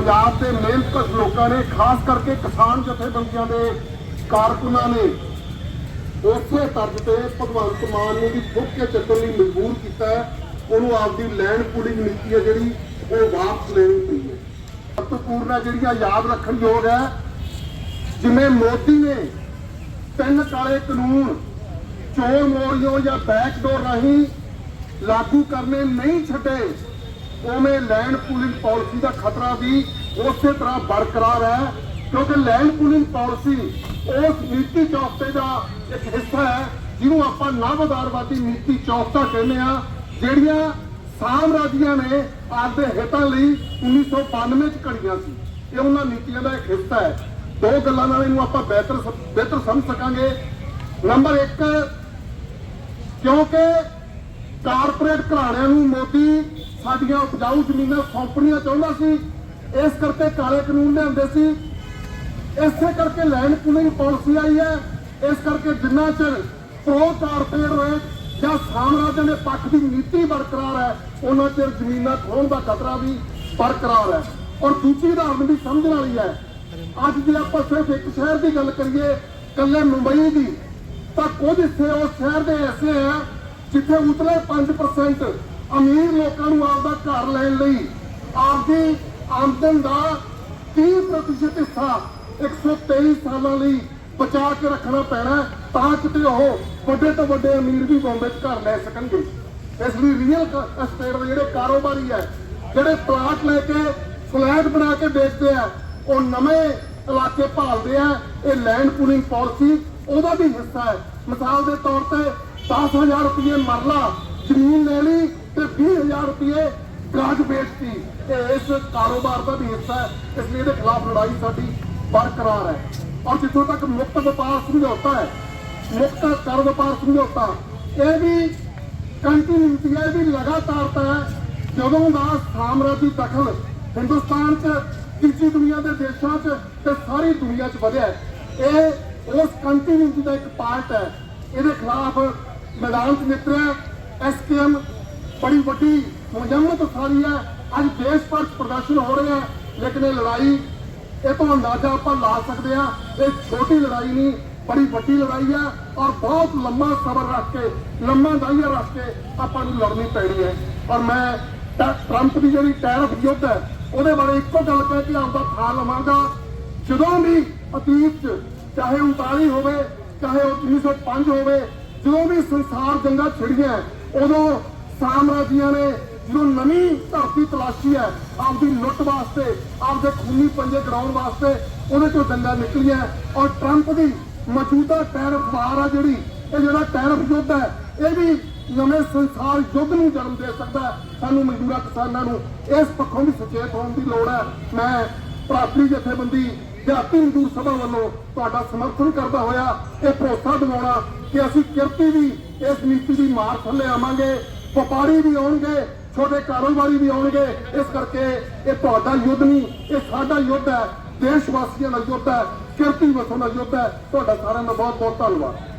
ਪੰਜਾਬ ਦੇ ਮਿਹਨਤਕਸ਼ ਲੋਕਾਂ ਨੇ, ਖਾਸ ਕਰਕੇ ਕਿਸਾਨ ਜਥੇਬੰਦੀਆਂ ਦੇ ਕਾਰਕੁਨਾਂ ਨੇ, ਉਸੇ ਤਰਜ਼ ਤੇ ਭਗਵੰਤ ਮਾਨ ਨੂੰ ਵੀ ਫੁੱਕ ਕੇ ਚੱਕਣ ਲਈ ਮਜਬੂਰ ਕੀਤਾ ਉਹਨੂੰ ਆਪਦੀ ਲੈਂਡ ਪੂਲਿੰਗ ਨੀਤੀ ਹੈ ਜਿਹੜੀ, ਉਹ ਵਾਪਸ ਲੈਣੀ ਪਈ ਹੈ। ਮਹੱਤਵਪੂਰਨ ਜਿਹੜੀਆਂ ਯਾਦ ਰੱਖਣ ਯੋਗ ਹੈ, ਜਿਵੇਂ ਮੋਦੀ ਨੇ ਤਿੰਨ ਕਾਲੇ ਕਾਨੂੰਨ ਚੋਰ ਮੋਰੀਓ ਜਾਂ ਬੈਕਡੋਰ ਰਾਹੀਂ ਲਾਗੂ ਕਰਨੇ ਨਹੀਂ ਛੱਡੇ ਉਵੇਂ ਲੈਂਡ ਪੂਲਿੰਗ ਪਾਲਿਸੀ ਦਾ ਖਤਰਾ ਵੀ ਉਸੇ ਤਰ੍ਹਾਂ ਬਰਕਰਾਰ ਹੈ, ਕਿਉਂਕਿ ਲੈਂਡ ਪੂਲਿੰਗ ਪਾਲਿਸੀ ਉਸ ਨੀਤੀ ਚੌਕਤੇ ਦਾ ਇੱਕ ਹਿੱਸਾ ਹੈ, ਜਿਹਨੂੰ ਆਪਾਂ ਨਵਦਾਰਵਾਦੀ ਨੀਤੀ ਚੌਕਤਾ ਕਹਿੰਦੇ ਆ ਜਿਹੜੀਆਂ ਸਾਮਰਾਜੀਆਂ ਨੇ ਆਪਦੇ ਹਿੱਤਾਂ ਲਈ 1992 ਚ ਘੜੀਆਂ ਸੀ। ਇਹ ਉਹਨਾਂ ਨੀਤੀਆਂ ਦਾ ਇੱਕ ਹਿੱਸਾ ਹੈ। ਦੋ ਗੱਲਾਂ ਨਾਲ ਇਹਨੂੰ ਆਪਾਂ ਬਿਹਤਰ ਬਿਹਤਰ ਸਮਝ ਸਕਾਂਗੇ। ਨੰਬਰ 1 ਕਿਉਂਕਿ ਕਾਰਪੋਰੇਟ ਘਰਾਣਿਆਂ ਨੂੰ ਮੋਦੀ ਸਾਡੀਆਂ ਉਪਜਾਊ ਜ਼ਮੀਨਾਂ ਸੌਂਪਣੀਆਂ ਚਾਹੁੰਦਾ ਸੀ, ਇਸ ਕਰਕੇ ਕਾਲੇ ਕਾਨੂੰਨ ਲਿਆਂਦੇ ਸੀ। ਇਸੇ ਕਰਕੇ ਲੈਂਡ ਪੂਲਿੰਗ ਪਾਲਿਸੀ ਆਈ ਹੈ। ਇਸ ਕਰਕੇ ਜਿੰਨਾ ਚਿਰ ਪ੍ਰੋ ਕਾਰਪੋਰੇਟ ਰੇਟ ਜਾਂ ਸਾਮਰਾਜ ਦੇ ਪੱਖ ਦੀ ਨੀਤੀ ਬਰਕਰਾਰ ਹੈ, ਉਹਨਾਂ ਚਿਰ ਜ਼ਮੀਨਾਂ ਖੋਣ ਦਾ ਖਤਰਾ ਵੀ ਬਰਕਰਾਰ ਹੈ। ਔਰ ਦੂਜੀ ਉਦਾਹਰਨ ਵੀ ਸਮਝਣ ਵਾਲੀ ਹੈ, ਅੱਜ ਜੇ ਆਪਾਂ ਸਿਰਫ ਇੱਕ ਸ਼ਹਿਰ ਦੀ ਗੱਲ ਕਰੀਏ, ਕੱਲੇ ਮੁੰਬਈ ਦੀ, ਤਾਂ ਕੁਝ ਹਿੱਸੇ ਉਸ ਸ਼ਹਿਰ ਦੇ ਐਸੇ ਆ ਜਿੱਥੇ ਉਤਲੇ 5% ਅਮੀਰ ਲੋਕਾਂ ਨੂੰ ਆਪਦਾ ਘਰ ਲੈਣ ਲਈ ਆਪਦੀ ਆਮਦਨ ਦਾ 30% ਹਿੱਸਾ 123 ਸਾਲਾਂ ਲਈ ਬਚਾ ਕੇ ਰੱਖਣਾ ਪੈਣਾ ਤਾਂ ਕਿਤੇ ਉਹ ਵੱਡੇ ਤੋਂ ਵੱਡੇ ਅਮੀਰ ਵੀ ਬੰਬੇ 'ਚ ਘਰ ਲੈ ਸਕਣਗੇ। ਇਸ ਲਈ ਰੀਅਲ ਅਸਟੇਟ ਦੇ ਜਿਹੜੇ ਕਾਰੋਬਾਰੀ ਹੈ, ਜਿਹੜੇ ਪਲਾਟ ਲੈ ਕੇ ਫਲੈਟ ਬਣਾ ਕੇ ਵੇਚਦੇ ਆ, ਉਹ ਨਵੇਂ ਇਲਾਕੇ ਭਾਲਦੇ ਆ, ਇਹ ਲੈਂਡ ਪੂਲਿੰਗ ਪਾਲਿਸੀ ਉਹਦਾ ਵੀ ਹਿੱਸਾ ਹੈ। ਮਿਸਾਲ ਦੇ ਤੌਰ ਤੇ 10000 ਰੁਪਏ ਮਰਲਾ ਜ਼ਮੀਨ ਲੈ ਲਈ ਤੇ 20000 ਰੁਪਏ ਗਾਜ ਵੇਚਤੀ ਇਹ ਇਸ ਕਾਰੋਬਾਰ ਦਾ ਵੀ ਹਿੱਸਾ ਹੈ, ਇਸ ਲਈ ਇਹਦੇ ਖਿਲਾਫ ਲੜਾਈ ਸਾਡੀ ਬਰਕਰਾਰ ਹੈ। ਔਰ ਜਿੱਥੋਂ ਤੱਕ ਮੁਕਤ ਵਪਾਰ ਸਮਝੌਤਾ ਹੈ, ਮੁਕਤ ਕਰ ਵਪਾਰ ਸਮਝੌਤਾ, ਇਹ ਵੀ ਕੰਟੀਨਿਊਟੀ ਹੈ, ਇਹ ਵੀ ਲਗਾਤਾਰਤਾ ਹੈ। ਜਦੋਂ ਦਾ ਸਾਮਰਾਜੀ ਦਖਲ ਹਿੰਦੁਸਤਾਨ 'ਚ, ਤੀਜੀ ਦੁਨੀਆ ਦੇ ਦੇਸ਼ਾਂ 'ਚ ਤੇ ਸਾਰੀ ਦੁਨੀਆ 'ਚ ਵਧਿਆ ਇਹ ਉਸ ਕੰਟੀਨਿਊਟੀ ਦਾ ਇੱਕ ਪਾਰਟ ਹੈ। ਇਹਦੇ ਖਿਲਾਫ ਮੈਦਾਨ 'ਚ ਨਿਤਰਿਆ ਐਸਕੇਐਮ ਬੜੀ ਵੱਡੀ ਮੁਜੰਮਤ ਉਠਾਈ ਹੈ। ਅੱਜ ਦੇਸ਼ ਭਰ ਪ੍ਰਦਰਸ਼ਨ ਹੋ ਰਹੇ ਆ ਲੇਕਿਨ ਇਹ ਲੜਾਈ, ਇਹ ਤੋਂ ਅੰਦਾਜ਼ਾ ਆਪਾਂ ਲਾ ਸਕਦੇ ਆ ਇਹ ਛੋਟੀ ਲੜਾਈ ਨਹੀਂ, ਬੜੀ ਵੱਡੀ ਲੜਾਈ ਹੈ ਔਰ ਬਹੁਤ ਲੰਮਾ ਸਬਰ ਰੱਖ ਕੇ, ਲੰਮਾ ਦਾਈਆ ਰੱਖ ਕੇ ਆਪਾਂ ਨੂੰ ਲੜਨੀ ਪੈਣੀ ਹੈ। ਔਰ ਮੈਂ ਟ- ਟਰੰਪ ਦੀ ਜਿਹੜੀ ਟੈਰਫ ਯੁੱਧ ਹੈ, ਉਹਦੇ ਬਾਰੇ ਇੱਕੋ ਗੱਲ ਕਹਿ ਕੇ ਆਪਦਾ ਥਾਂ ਲਵਾਂਗਾ। ਜਦੋਂ ਵੀ ਅਤੀਤ 'ਚ ਚਾਹੇ 39 ਹੋਵੇ, ਚਾਹੇ ਉਹ 1905 ਹੋਵੇ ਜਦੋਂ ਵੀ ਸੰਸਾਰ ਜੰਗਾਂ ਛਿੜੀਆਂ ਉਦੋਂ ਸਾਮਰਾਜੀਆਂ ਨੇ ਜਦੋਂ ਨਵੀਂ ਧਰਤੀ ਤਲਾਸ਼ੀ ਹੈ, ਆਪਦੀ ਲੁੱਟ ਵਾਸਤੇ, ਆਪਦੇ ਖੂਨੀ ਪੰਜੇ ਕਰਾਉਣ ਵਾਸਤੇ ਉਹਦੇ ਚੋਂ ਜੰਗਾਂ ਨਿਕਲੀਆਂ ਔਰ ਟਰੰਪ ਦੀ ਮੌਜੂਦਾ ਟੈਰਫ ਵਾਰ ਆ ਜਿਹੜੀ, ਇਹ ਜਿਹੜਾ ਟੈਰਫ ਯੁੱਧ ਹੈ, ਇਹ ਵੀ ਨਵੇਂ ਸੰਸਾਰ ਯੁੱਧ ਨੂੰ ਜਨਮ ਦੇ ਸਕਦਾ ਸਾਨੂੰ ਮਜ਼ਦੂਰਾਂ, ਕਿਸਾਨਾਂ ਨੂੰ ਇਸ ਪੱਖੋਂ ਵੀ ਸੁਚੇਤ ਹੋਣ ਦੀ ਲੋੜ ਹੈ। ਮੈਂ ਪ੍ਰਾਪਤੀ ਜਥੇਬੰਦੀ ਜਾਤੀ ਮਜ਼ਦੂਰ ਸਭਾ ਵੱਲੋਂ ਤੁਹਾਡਾ ਸਮਰਥਨ ਕਰਦਾ ਹੋਇਆ ਇਹ ਭਰੋਸਾ ਦਿਵਾਉਣਾ ਕਿ ਅਸੀਂ ਕਿਰਤੀ ਵੀ ਇਸ ਨੀਤੀ ਦੀ ਮਾਰ ਥੱਲੇ ਆਵਾਂਗੇ, ਵਪਾਰੀ ਵੀ ਆਉਣਗੇ ਛੋਟੇ ਕਾਰੋਬਾਰੀ ਵੀ ਆਉਣਗੇ। ਇਸ ਕਰਕੇ ਇਹ ਤੁਹਾਡਾ ਯੁੱਧ ਨਹੀਂ, ਇਹ ਸਾਡਾ ਯੁੱਧ ਹੈ। ਦੇਸ਼ ਵਾਸੀਆਂ ਦਾ ਯੁੱਧ ਹੈ, ਕਿਰਤੀ ਵਸੋਂ ਦਾ ਯੁੱਧ ਹੈ। ਤੁਹਾਡਾ ਸਾਰਿਆਂ ਦਾ ਬਹੁਤ ਬਹੁਤ ਧੰਨਵਾਦ।